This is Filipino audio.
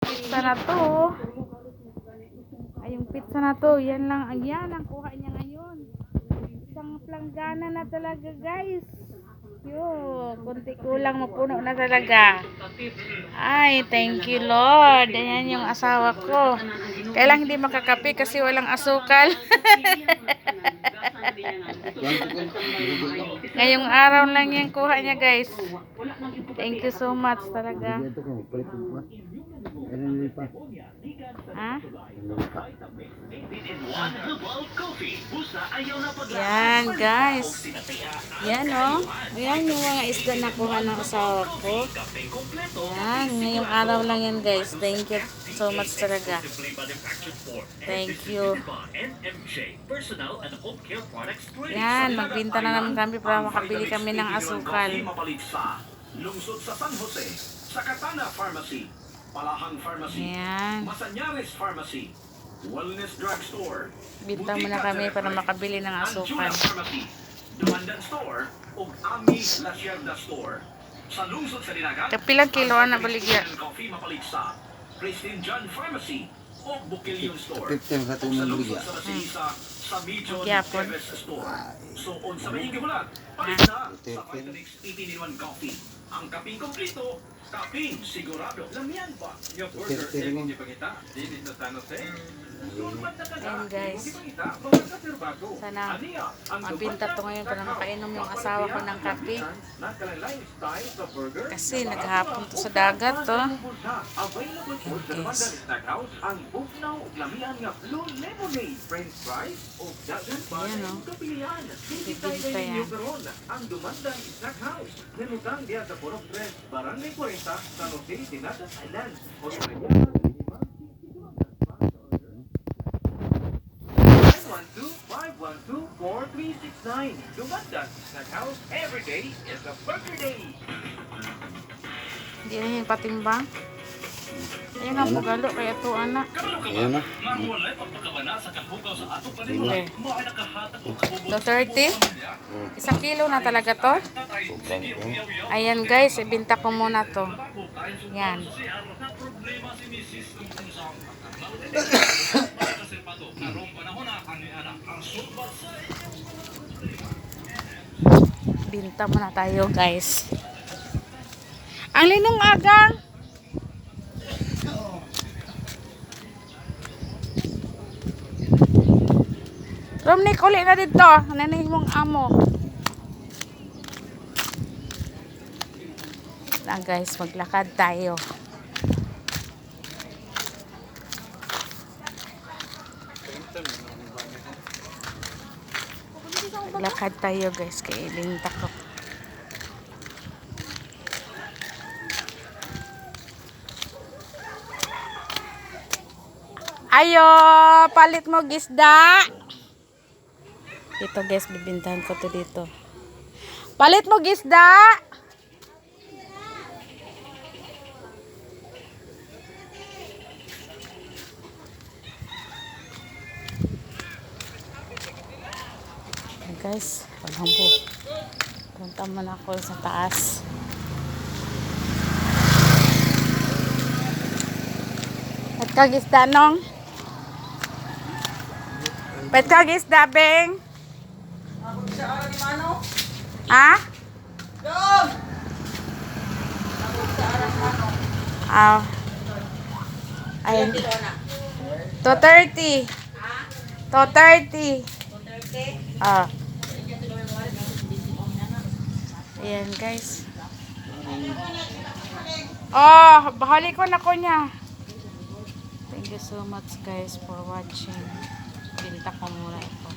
Pizza na to. Ay, yung pizza na to, yan lang, ayan, ang kuha niya ngayon. Isang planggana na talaga, guys. Yo, kunti kulang mapuno na talaga. Ay, thank you, Lord. Ayan yung asawa ko. Kailang hindi makakape kasi walang asukal. Ngayong araw lang yung kuha niya, guys. Thank you so much talaga. Palit mo pa. Ha? Ano pa? Yan, guys. Yan, oh. Yan yung mga isda na kuha ng asawa ko. Yan, ngayong araw lang yan, guys. Thank you so much talaga. Thank you. Yan, magbinta na naman kami para makabili kami ng asukal. Lungsod sa San Jose, sa Katana Pharmacy, Palahang Pharmacy, Yan. Masanyares Pharmacy, Wellness Drugstore, Binta muna kami para makabili ng asukal. Anjuna Pharmacy, Dumandan Store, ug Ami Lacerda Store. Sa lungsod sa Dinagat, Kapilang kilo na baligya. Christian Coffee mapalit sa Christine John Pharmacy o Bukilyon Store. Fifteen sa Ug sa tunong lungsod baligya. sa Masisa, sa Gyapon. Store. So, on sa Mahingi Bulat, palit na sa Vitamix 18-in-1 Coffee. Ang kaping kompleto, kaping sigurado. Lamian pa. Yung burger, mo. hindi pangita. Dili sa San Jose. Sulpat na kada, Ayan, guys. Sana Aniya, ang mabinta to ngayon para makainom yung asawa ko ng kape. Kasi naghapon to sa dagat, to. Nga blue lemonade, french fries o daghan pa Ayan, oh. yan. Ninyo karon ang Dumandan Snackhouse. Nimutang diya sa Purok 3, Barangay 40, San Jose, Dinagat Island. O sa kanya, 512-512-4369. Dumandan Snackhouse. Every day is a burger day. Hindi na yung patimbang. Ayun ang pagalo kaya to anak. Ayan na. Okay. To 30? Isang kilo na talaga to? Ayan guys, ibinta ko muna to. Yan. Binta muna tayo guys. Ang linong agang. Romnick, uli na dito. Nanig mong amo. Na guys, maglakad tayo. Maglakad tayo guys, kay linta ko. Ayo, palit mo gisda. Dito guys, bibintahan ko to dito. Palit mo gisda. Ayan, guys, po. Punta muna ako sa taas. At kagisda nong. Pet kagisda, Beng. Ha? Ah. Ayun. 230. 230. Ah. Ayan, guys. Oh, bahali ko na ko niya. Thank you so much guys for watching. Binta ko muna ito.